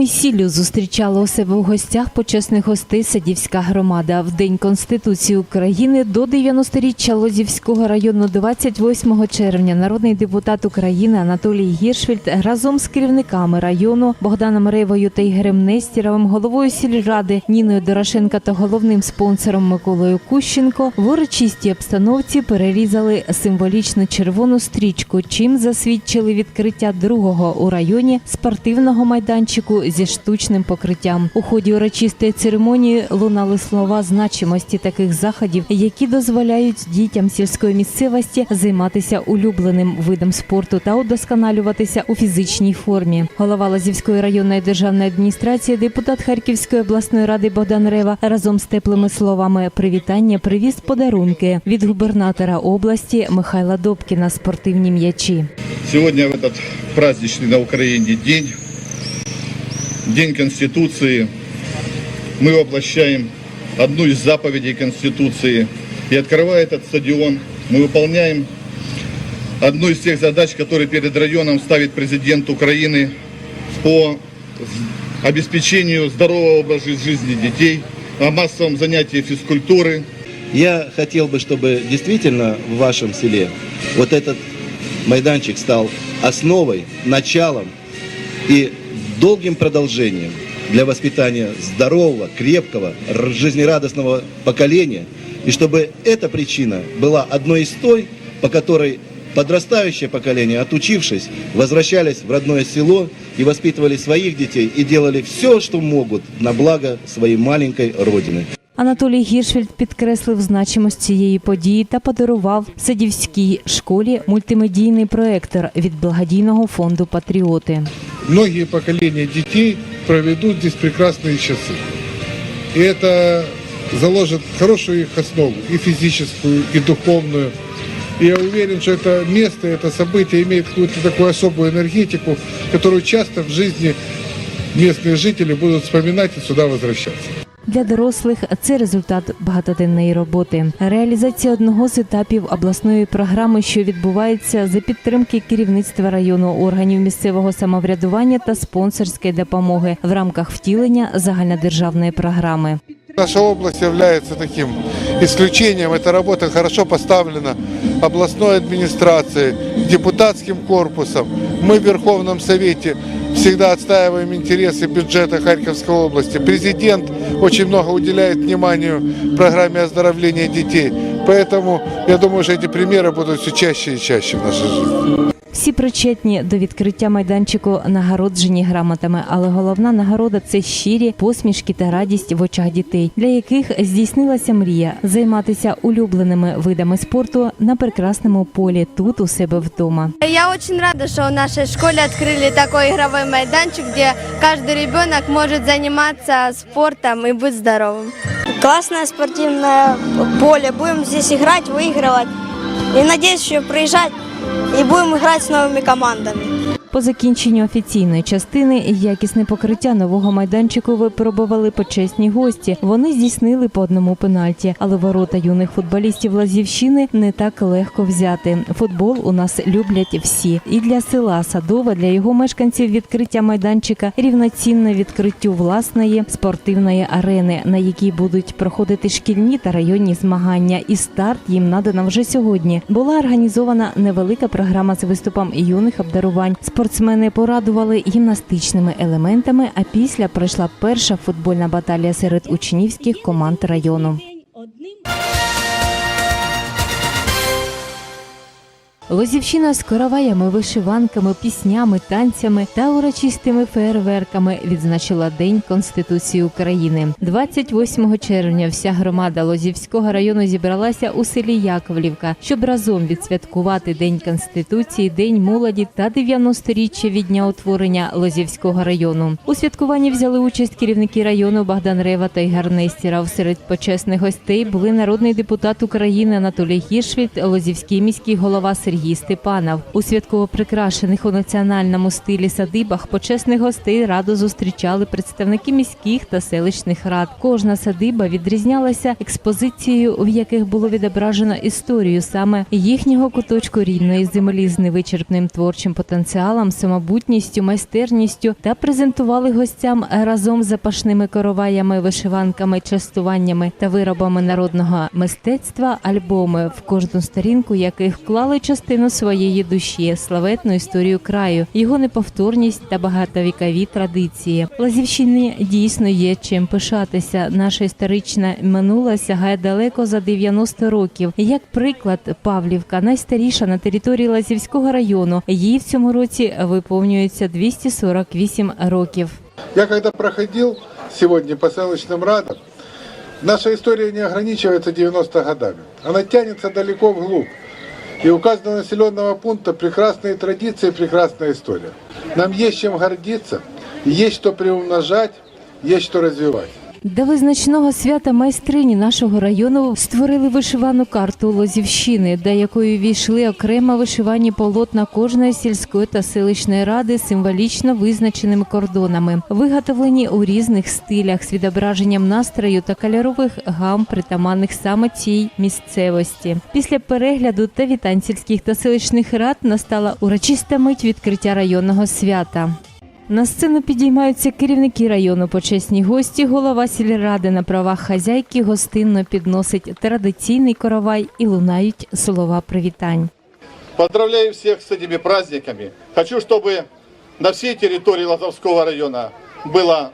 І сіллю зустрічала у себе в гостях почесних гостей Садівська громада. В День Конституції України до 90-річчя Лозівського району 28 червня народний депутат України Анатолій Гіршфельд разом з керівниками району Богданом Ревою та Ігорем Нестіровим, головою сільради Ніною Дорошенка та головним спонсором Миколою Кущенко в урочистій обстановці перерізали символічну червону стрічку, чим засвідчили відкриття другого у районі спортивного майданчику зі штучним покриттям. У ході урочистої церемонії лунали слова значимості таких заходів, які дозволяють дітям сільської місцевості займатися улюбленим видом спорту та удосконалюватися у фізичній формі. Голова Лазівської районної державної адміністрації, депутат Харківської обласної ради Богдан Рева разом з теплими словами привітання привіз подарунки від губернатора області Михайла Добкіна спортивні м'ячі. Сегодня в этот праздничный на Украине день, День Конституции, мы воплощаем одну из заповедей Конституции. И открывая этот стадион, мы выполняем одну из тех задач, которые перед районом ставит президент Украины по обеспечению здорового образа жизни детей, о массовом занятии физкультуры, Я хотел бы, чтобы действительно в вашем селе вот этот майданчик стал основой, началом и долгим продолжением для воспитания здорового, крепкого, жизнерадостного поколения. И чтобы эта причина была одной из той, по которой подрастающее поколение, отучившись, возвращались в родное село и воспитывали своих детей и делали все, что могут на благо своей маленькой родины. Анатолій Гіршфельд підкреслив значимость цієї події та подарував садівській школі мультимедійний проектор від благодійного фонду Патріоти. многие поколения детей проведут здесь прекрасные часы. И это заложит хорошую их основу, и физическую, и духовную. И я уверен, что это место, это событие имеет какую-то такую особую энергетику, которую часто в жизни местные жители будут вспоминать и сюда возвращаться. Для дорослих це результат багатоденної роботи. Реалізація одного з етапів обласної програми, що відбувається за підтримки керівництва району, органів місцевого самоврядування та спонсорської допомоги в рамках втілення загальнодержавної програми. Наша область является таким исключением. Эта работа хорошо поставлена областной администрацией, депутатским корпусом. Мы в Верховном Совете всегда отстаиваем интересы бюджета Харьковской области. Президент очень много уделяет вниманию программе оздоровления детей. Поэтому я думаю, что эти примеры будут все чаще и чаще в нашей жизни. Всі причетні до відкриття майданчику нагороджені грамотами, але головна нагорода це щирі посмішки та радість в очах дітей, для яких здійснилася мрія займатися улюбленими видами спорту на прекрасному полі тут у себе вдома. Я очень рада, что в нашей школе открыли такой игровой майданчик, где каждый ребенок может заниматься спортом и быть здоровым. Классное спортивное поле. Будем здесь играть, выигрывать. И надеюсь, еще приезжать и будем играть с новыми командами. По закінченню офіційної частини якісне покриття нового майданчику випробували почесні гості. Вони здійснили по одному пенальті, але ворота юних футболістів Лазівщини не так легко взяти. Футбол у нас люблять всі. І для села Садова, для його мешканців відкриття майданчика рівноцінне відкриттю власної спортивної арени, на якій будуть проходити шкільні та районні змагання. І старт їм надано вже сьогодні. Була організована невелика програма з виступом юних обдарувань. Спортсмени порадували гімнастичними елементами. А після пройшла перша футбольна баталія серед учнівських команд району. Лозівщина з короваями, вишиванками, піснями, танцями та урочистими фейерверками відзначила День Конституції України. 28 червня вся громада Лозівського району зібралася у селі Яковлівка, щоб разом відсвяткувати День Конституції, День молоді та 90-річчя від дня утворення Лозівського району. У святкуванні взяли участь керівники району Богдан Рева та Ігор Нестіров. Серед почесних гостей були народний депутат України Анатолій Гіршвіт, Лозівський міський голова Сергій Сергій Степанов. У святково прикрашених у національному стилі садибах почесних гостей раду зустрічали представники міських та селищних рад. Кожна садиба відрізнялася експозицією, в яких було відображено історію саме їхнього куточку рідної землі з невичерпним творчим потенціалом, самобутністю, майстерністю та презентували гостям разом з запашними короваями, вишиванками, частуваннями та виробами народного мистецтва альбоми, в кожну сторінку яких вклали частину своєї душі, славетну історію краю, його неповторність та багатовікові традиції. Лазівщині дійсно є чим пишатися. Наша історична минула сягає далеко за 90 років. Як приклад, Павлівка найстаріша на території Лазівського району. Їй в цьому році виповнюється 248 років. Я когда проходил сегодня по селочным радам, наша история не ограничивается 90 годами. Она тянется далеко вглубь. И у каждого населенного пункта прекрасные традиции, прекрасная история. Нам есть чем гордиться, есть что приумножать, есть что развивать. До визначного свята майстрині нашого району створили вишивану карту Лозівщини, до якої війшли окремо вишивані полотна кожної сільської та селищної ради символічно визначеними кордонами, виготовлені у різних стилях з відображенням настрою та кольорових гам, притаманних саме цій місцевості. Після перегляду та вітань сільських та селищних рад настала урочиста мить відкриття районного свята. На сцену підіймаються керівники району, почесні гості. Голова сільради на правах хазяйки гостинно підносить традиційний коровай і лунають слова привітань. Поздравляю всех с этими праздниками. Хочу, чтобы на всей территории Лазовского района было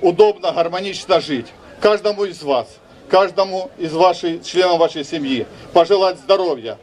удобно, гармонично жить. Каждому из вас, каждому из вашей, членов вашей семьи пожелать здоровья,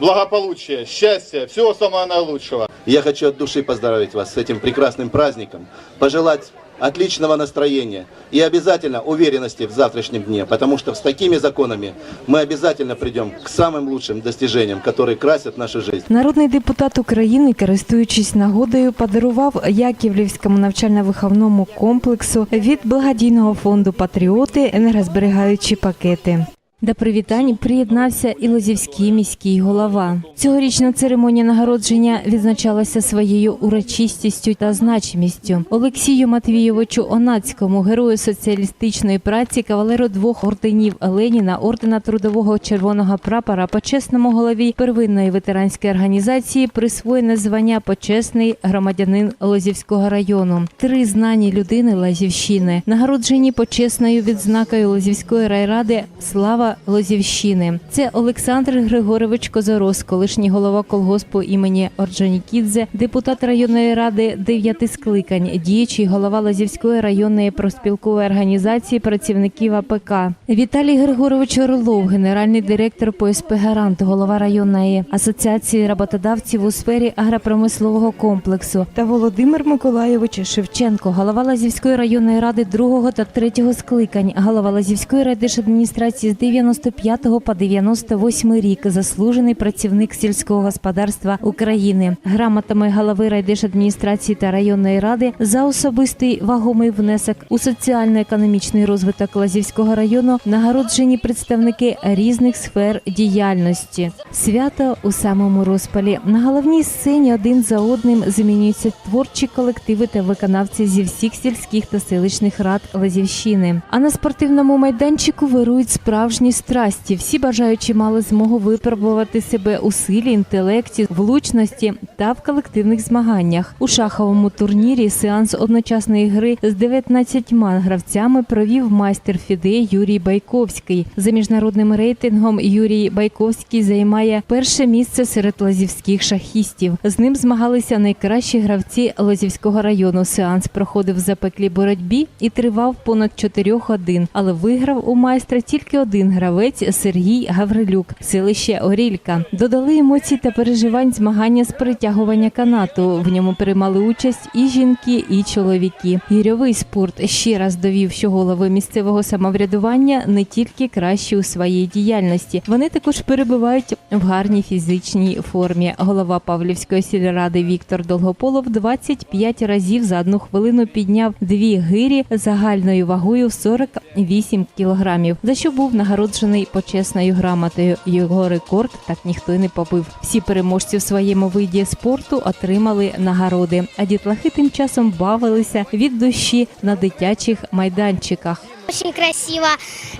благополучия, счастья, всего самого наилучшего. Я хочу от души поздравить вас с этим прекрасным праздником, пожелать отличного настроения и обязательно уверенности в завтрашнем дне, потому что с такими законами мы обязательно придем к самым лучшим достижениям, которые красят нашу жизнь. Народний депутат України, користуючись нагодою, подарував Яківлівському навчально-виховному комплексу від благодійного фонду Патріоти енергозберігаючі пакети. До привітань приєднався і Лозівський міський голова. Цьогорічна церемонія нагородження відзначалася своєю урочистістю та значимістю. Олексію Матвійовичу Онацькому, герою соціалістичної праці, кавалеру двох орденів Леніна, ордена трудового червоного прапора, почесному голові первинної ветеранської організації присвоєне звання почесний громадянин Лозівського району. Три знані людини Лозівщини, нагороджені почесною відзнакою Лозівської райради Слава Лозівщини. Це Олександр Григорович Козорос, колишній голова колгоспу імені Орджонікідзе, депутат районної ради дев'яти скликань, діючий голова Лозівської районної проспілкової організації працівників АПК. Віталій Григорович Орлов, генеральний директор ПСП Гарант, голова районної асоціації роботодавців у сфері агропромислового комплексу, та Володимир Миколайович Шевченко, голова Лазівської районної ради другого та третього скликань, голова Лазівської райдержадміністрації з 95 по 98 рік, заслужений працівник сільського господарства України, грамотами голови райдержадміністрації та районної ради за особистий вагомий внесок у соціально-економічний розвиток Лазівського району нагороджені представники різних сфер діяльності. Свято у самому розпалі на головній сцені один за одним змінюються творчі колективи та виконавці зі всіх сільських та селищних рад Лазівщини. А на спортивному майданчику вирують справжні страсті. Всі бажаючі мали змогу випробувати себе у силі, інтелекті, влучності та в колективних змаганнях. У шаховому турнірі сеанс одночасної гри з 19 гравцями провів майстер Фіде Юрій Байковський. За міжнародним рейтингом Юрій Байковський займає перше місце серед лазівських шахістів. З ним змагалися найкращі гравці Лозівського району. Сеанс проходив в запеклій боротьбі і тривав понад 4 годин, але виграв у майстра тільки один гравець Сергій Гаврилюк, селище Орілька. Додали емоцій та переживань змагання з притягування канату. В ньому приймали участь і жінки, і чоловіки. Гірьовий спорт ще раз довів, що голови місцевого самоврядування не тільки кращі у своїй діяльності, вони також перебувають в гарній фізичній формі. Голова Павлівської сільради Віктор Долгополов 25 разів за одну хвилину підняв дві гирі загальною вагою в 48 кілограмів, за що був нагороджений нагороджений почесною грамотою. Його рекорд так ніхто й не побив. Всі переможці в своєму виді спорту отримали нагороди. А дітлахи тим часом бавилися від душі на дитячих майданчиках. Очень красиво.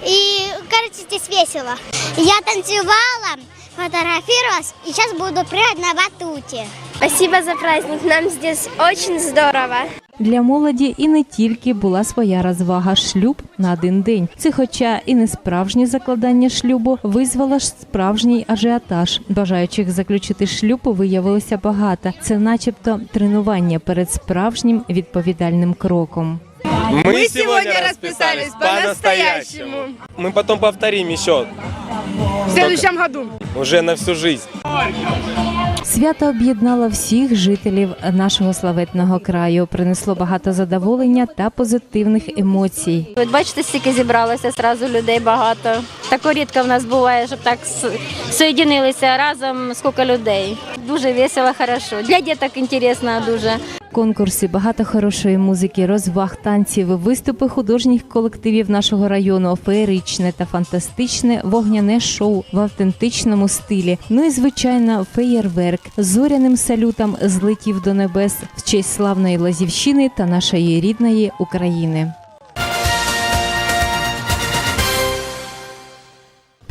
И, кажется, здесь весело. Я танцевала, фотографировалась, и сейчас буду прыгать на батуте. Спасибо за праздник, нам здесь очень здорово. Для молоді і не тільки була своя розвага шлюб на один день. Це, хоча і не справжнє закладання шлюбу, визвало ж справжній ажіотаж. Бажаючих заключити шлюб виявилося багато. Це, начебто, тренування перед справжнім відповідальним кроком. Мы, сегодня расписались по-настоящему. Мы потом повторим еще. В следующем году. Уже на всю жизнь. Свято об'єднало всіх жителів нашого славетного краю, принесло багато задоволення та позитивних емоцій. Ви бачите, стільки зібралося зразу людей багато. Тако рідко в нас буває, щоб так соєдинилися разом скільки людей. Дуже весело, хорошо. Для діток інтересно дуже. Конкурси, багато хорошої музики, розваг, танців, виступи художніх колективів нашого району, феєричне та фантастичне вогняне шоу в автентичному стилі. Ну і звичайно, феєрверк зоряним салютом злетів до небес в честь славної Лазівщини та нашої рідної України.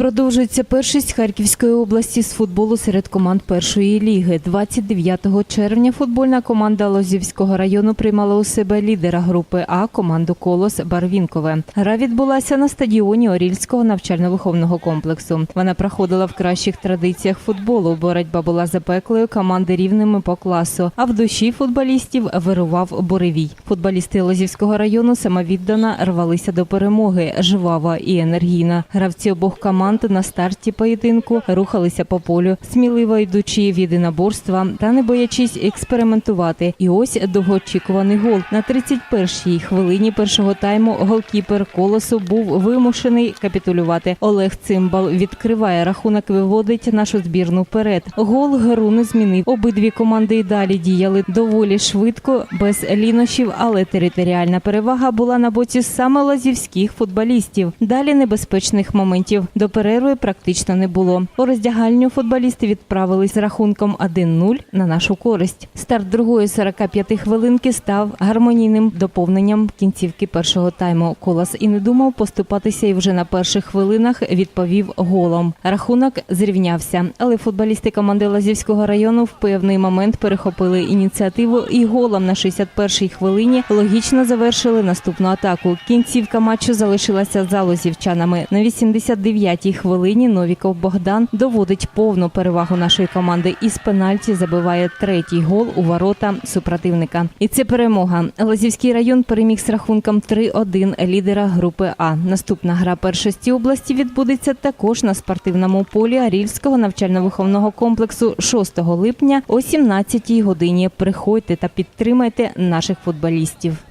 Продовжується першість Харківської області з футболу серед команд першої ліги. 29 червня футбольна команда Лозівського району приймала у себе лідера групи А команду Колос Барвінкове. Гра відбулася на стадіоні Орільського навчально-виховного комплексу. Вона проходила в кращих традиціях футболу. Боротьба була запеклою, команди рівними по класу. А в душі футболістів вирував буревій. Футболісти Лозівського району самовіддано рвалися до перемоги, жвава і енергійна. Гравці обох команд на старті поєдинку рухалися по полю, сміливо йдучи від іноборства та не боячись експериментувати. І ось довгоочікуваний гол на 31-й хвилині першого тайму. Голкіпер колосу був вимушений капітулювати. Олег Цимбал відкриває рахунок, виводить нашу збірну вперед. Гол гру не змінив. Обидві команди і далі діяли доволі швидко, без лінощів, але територіальна перевага була на боці саме лазівських футболістів. Далі небезпечних моментів до перерви практично не було. У роздягальню футболісти відправились з рахунком 1-0 на нашу користь. Старт другої 45 хвилинки став гармонійним доповненням кінцівки першого тайму. Колос і не думав поступатися, і вже на перших хвилинах відповів голом. Рахунок зрівнявся, але футболісти команди Лазівського району в певний момент перехопили ініціативу і голом на 61-й хвилині логічно завершили наступну атаку. Кінцівка матчу залишилася за лозівчанами. На 89-й хвилині Новіков Богдан доводить повну перевагу нашої команди і з пенальті забиває третій гол у ворота супротивника. І це перемога. Лазівський район переміг з рахунком 3-1 лідера групи А. Наступна гра першості області відбудеться також на спортивному полі Арільського навчально-виховного комплексу 6 липня о 17 годині. Приходьте та підтримайте наших футболістів.